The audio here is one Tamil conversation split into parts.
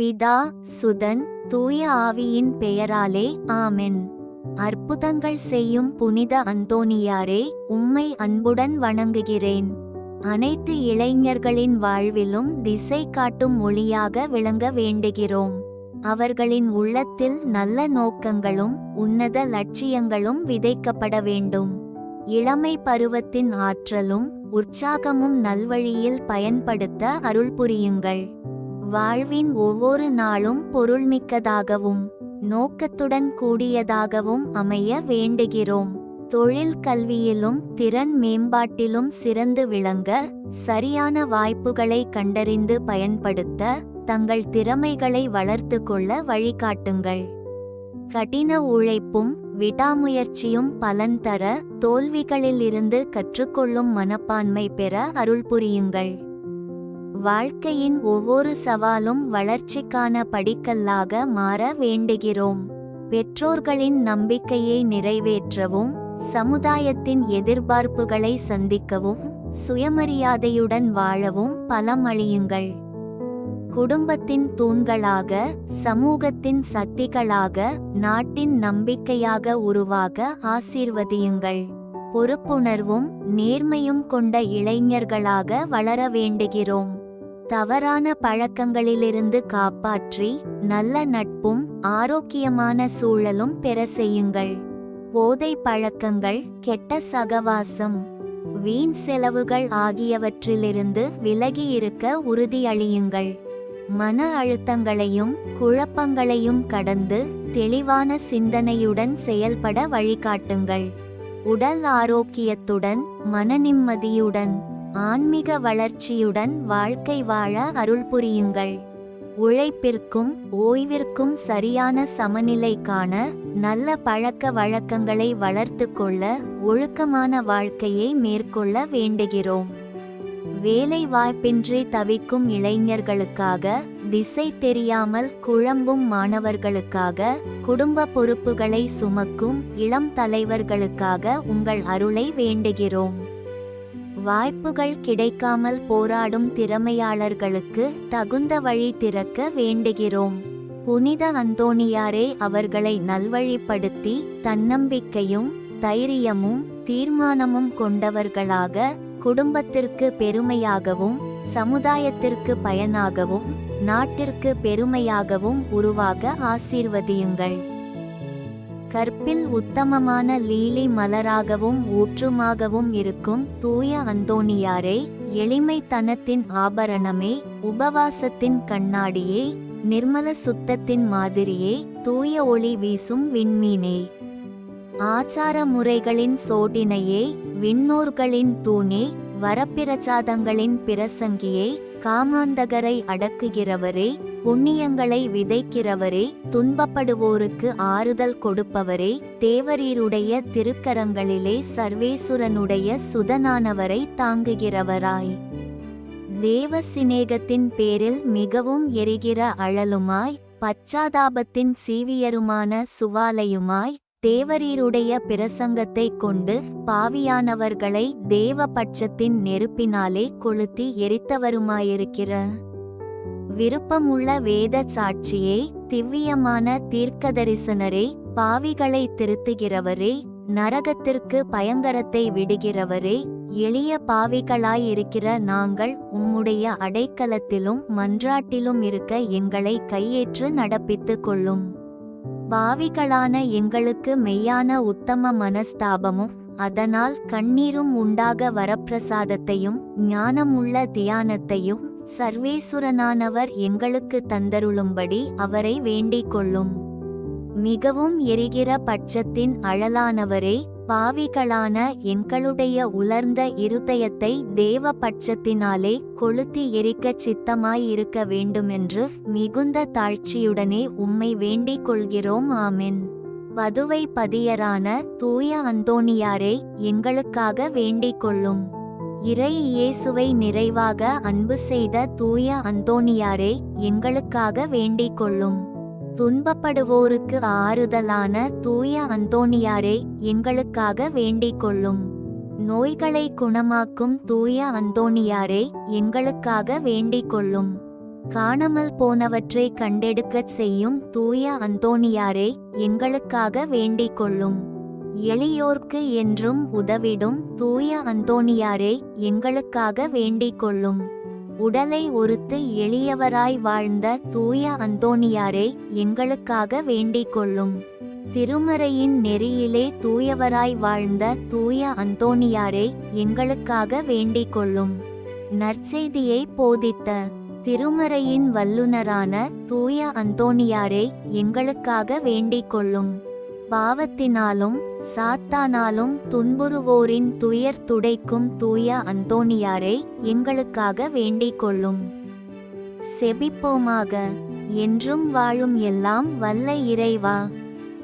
பிதா சுதன் தூய ஆவியின் பெயராலே ஆமென். அற்புதங்கள் செய்யும் புனித அந்தோனியாரே உம்மை அன்புடன் வணங்குகிறேன். அனைத்து இளைஞர்களின் வாழ்விலும் திசை காட்டும் மொழியாக விளங்க வேண்டுகிறோம். அவர்களின் உள்ளத்தில் நல்ல நோக்கங்களும் உன்னத லட்சியங்களும் விதைக்கப்பட வேண்டும். இளமை பருவத்தின் ஆற்றலும் உற்சாகமும் நல்வழியில் பயன்படுத்த அருள் புரியுங்கள். வாழ்வின் ஒவ்வொரு நாளும் பொருள்மிக்கதாகவும் நோக்கத்துடன் கூடியதாகவும் அமைய வேண்டுகிறோம். தொழில் கல்வியிலும் திறன் மேம்பாட்டிலும் சிறந்து விளங்க சரியான வாய்ப்புகளை கண்டறிந்து பயன்படுத்த தங்கள் திறமைகளை வளர்த்து கொள்ள வழிகாட்டுங்கள். கடின உழைப்பும் விடாமுயற்சியும் பலன் தர தோல்விகளிலிருந்து கற்றுக்கொள்ளும் மனப்பான்மை பெற அருள் புரியுங்கள். வாழ்க்கையின் ஒவ்வொரு சவாலும் வளர்ச்சிக்கான படிக்கல்லாக மாற வேண்டுகிறோம். பெற்றோர்களின் நம்பிக்கையை நிறைவேற்றவும் சமுதாயத்தின் எதிர்பார்ப்புகளை சந்திக்கவும் சுயமரியாதையுடன் வாழவும் பலம் குடும்பத்தின் தூண்களாக சமூகத்தின் சக்திகளாக நாட்டின் நம்பிக்கையாக உருவாக ஆசீர்வதியுங்கள். பொறுப்புணர்வும் நேர்மையும் கொண்ட இளைஞர்களாக வளர வேண்டுகிறோம். தவறான பழக்கங்களிலிருந்து காப்பாற்றி நல்ல நட்பும் ஆரோக்கியமான சூழலும் பெற செய்யுங்கள். போதை பழக்கங்கள் கெட்ட சகவாசம் வீண் செலவுகள் ஆகியவற்றிலிருந்து விலகி இருக்க உறுதியளியுங்கள். மன அழுத்தங்களையும் குழப்பங்களையும் கடந்து தெளிவான சிந்தனையுடன் செயல்பட வழிகாட்டுங்கள். உடல் ஆரோக்கியத்துடன் மனநிம்மதியுடன் ஆன்மீக வளர்ச்சியுடன் வாழ்க்கை வாழ அருள் புரியுங்கள். உழைப்பிற்கும் ஓய்விற்கும் சரியான சமநிலை காண நல்ல பழக்க வழக்கங்களை வளர்த்து கொள்ள ஒழுக்கமான வாழ்க்கையை மேற்கொள்ள வேண்டுகிறோம். வேலை வாய்ப்பின்றி தவிக்கும் இளைஞர்களுக்காக திசை தெரியாமல் குழம்பும் மாணவர்களுக்காக குடும்ப பொறுப்புகளை சுமக்கும் இளம் தலைவர்களுக்காக உங்கள் அருளை வேண்டுகிறோம். வாய்ப்புகள் கிடைக்காமல் போராடும் திறமையாளர்களுக்கு தகுந்த வழி திறக்க வேண்டுகிறோம். புனித அந்தோணியாரே அவர்களை நல்வழிப்படுத்தி தன்னம்பிக்கையும் தைரியமும் தீர்மானமும் கொண்டவர்களாக குடும்பத்திற்கு பெருமையாகவும் சமுதாயத்திற்கு பயனாகவும் நாட்டிற்கு பெருமையாகவும் உருவாக ஆசீர்வதியுங்கள். கற்பில் உத்தமமான லீலி மலராகவும் ஊற்றுமாகவும் இருக்கும் தூய அந்தோணியாரே எளிமைத்தனத்தின் ஆபரணமே உபவாசத்தின் கண்ணாடியே நிர்மல சுத்தத்தின் மாதிரியே தூய ஒளி வீசும் விண்மீனே. ஆச்சார முறைகளின் சோடினையே விண்ணோர்களின் தூணே வரப்பிரசாதங்களின் பிரசங்கியே காமாந்தகரை அடக்குகிறவரே புண்ணியங்களை விதைக்கிறவரே துன்பப்படுவோருக்கு ஆறுதல் கொடுப்பவரே தேவரீருடைய திருக்கரங்களிலே சர்வேசுரனுடைய சுதனானவரை தாங்குகிறவராய். தேவ சிநேகத்தின் பேரில் மிகவும் எரிகிற அழலுமாய் பச்சாதாபத்தின் சீவியருமான சுவாலையுமாய் தேவரீருடைய பிரசங்கத்தை கொண்டு பாவியானவர்களை தேவபட்சத்தின் நெருப்பினாலே கொளுத்தி எரித்தவருமாயிருக்கிற. விருப்பமுள்ள வேத சாட்சியே திவ்யமான தீர்க்கதரிசனரே பாவிகளை திருத்துகிறவரே நரகத்திற்கு பயங்கரத்தை விடுகிறவரே எளிய பாவிகளாயிருக்கிற நாங்கள் உம்முடைய அடைக்கலத்திலும் மன்றாட்டிலும் இருக்க எங்களை கையேற்று நடப்பித்துக் கொள்ளும். பாவிகளான எங்களுக்கு மெய்யான உத்தம மனஸ்தாபமும் அதனால் கண்ணீரும் உண்டாக வரப்பிரசாதத்தையும் ஞானமுள்ள தியானத்தையும் சர்வேசுரனானவர் எங்களுக்கு தந்தருளும்படி அவரை வேண்டிக் கொள்ளும். மிகவும் எரிகிற பட்சத்தின் அழலானவரே பாவிகளான எங்களுடைய உலர்ந்த இருதயத்தை தேவ பட்சத்தினாலே கொளுத்தி எரிக்கச் சித்தமாயிருக்க வேண்டுமென்று மிகுந்த தாழ்ச்சியுடனே உம்மை வேண்டிக் கொள்கிறோம் ஆமென். வதுவை பதியரான தூய அந்தோணியாரே எங்களுக்காக வேண்டிக் கொள்ளும். இறை இயேசுவை நிறைவாக அன்பு செய்த தூய அந்தோணியாரே எங்களுக்காக வேண்டிக் கொள்ளும். துன்பப்படுவோருக்கு ஆறுதலான தூய அந்தோணியாரே எங்களுக்காக வேண்டிக் கொள்ளும் நோய்களை குணமாக்கும் தூய அந்தோனியாரே எங்களுக்காக வேண்டிக் கொள்ளும் காணாமல் போனவற்றை கண்டெடுக்கச் செய்யும் தூய அந்தோணியாரே எங்களுக்காக வேண்டிக் கொள்ளும் எளியோர்க்கு என்றும் உதவிடும் தூய அந்தோணியாரே எங்களுக்காக வேண்டிக் கொள்ளும் உடலை ஒருத்து எளியவராய் வாழ்ந்த தூய அந்தோணியாரே எங்களுக்காக வேண்டிக் கொள்ளும் திருமறையின் நெறியிலே தூயவராய் வாழ்ந்த தூய அந்தோணியாரே எங்களுக்காக வேண்டிக் கொள்ளும் நற்செய்தியை போதித்த திருமறையின் வல்லுனரான தூய அந்தோணியாரே எங்களுக்காக வேண்டிக் கொள்ளும் பாவத்தினாலும் சாத்தானாலும் துன்புறுவோரின் துயர் துடைக்கும் தூய அந்தோணியாரை எங்களுக்காக வேண்டிக் கொள்ளும். செபிப்போமாக. என்றும் வாழும் எல்லாம் வல்ல இறைவா.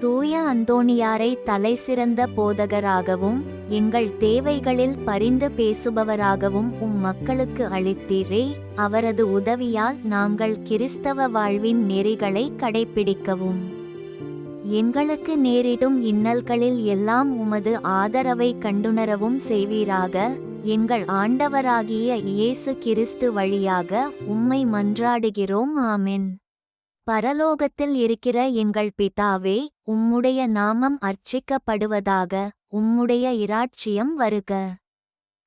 தூய அந்தோணியாரை தலைசிறந்த போதகராகவும் எங்கள் தேவைகளில் பரிந்து பேசுபவராகவும் உம் மக்களுக்கு அளித்தீரே அவரது உதவியால் நாங்கள் கிறிஸ்தவ வாழ்வின் நெறிகளை கடைப்பிடிக்கவும். எங்களுக்கு நேரிடும் இன்னல்களில் எல்லாம் உமது ஆதரவை கண்டுணரவும் செய்வீராக. எங்கள் ஆண்டவராகிய இயேசு கிறிஸ்து வழியாக உம்மை மன்றாடுகிறோம். ஆமென். பரலோகத்தில் இருக்கிற எங்கள் பிதாவே உம்முடைய நாமம் அர்ச்சிக்கப்படுவதாக உம்முடைய இராட்சியம் வருக.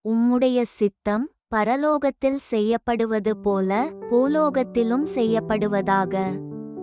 உம்முடைய சித்தம் பரலோகத்தில் செய்யப்படுவது போல பூலோகத்திலும் செய்யப்படுவதாக.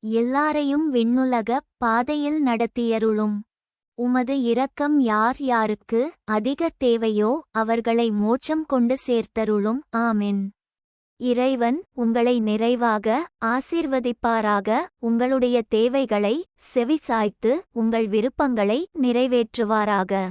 எல்லாரையும் விண்ணுலக பாதையில் நடத்தியருளும். உமது இரக்கம் யார் யாருக்கு அதிக தேவையோ அவர்களை மோட்சம் கொண்டு சேர்த்தருளும். ஆமென். இறைவன் உங்களை நிறைவாக ஆசீர்வதிப்பாராக. உங்களுடைய தேவைகளை செவிசாய்த்து உங்கள் விருப்பங்களை நிறைவேற்றுவாராக.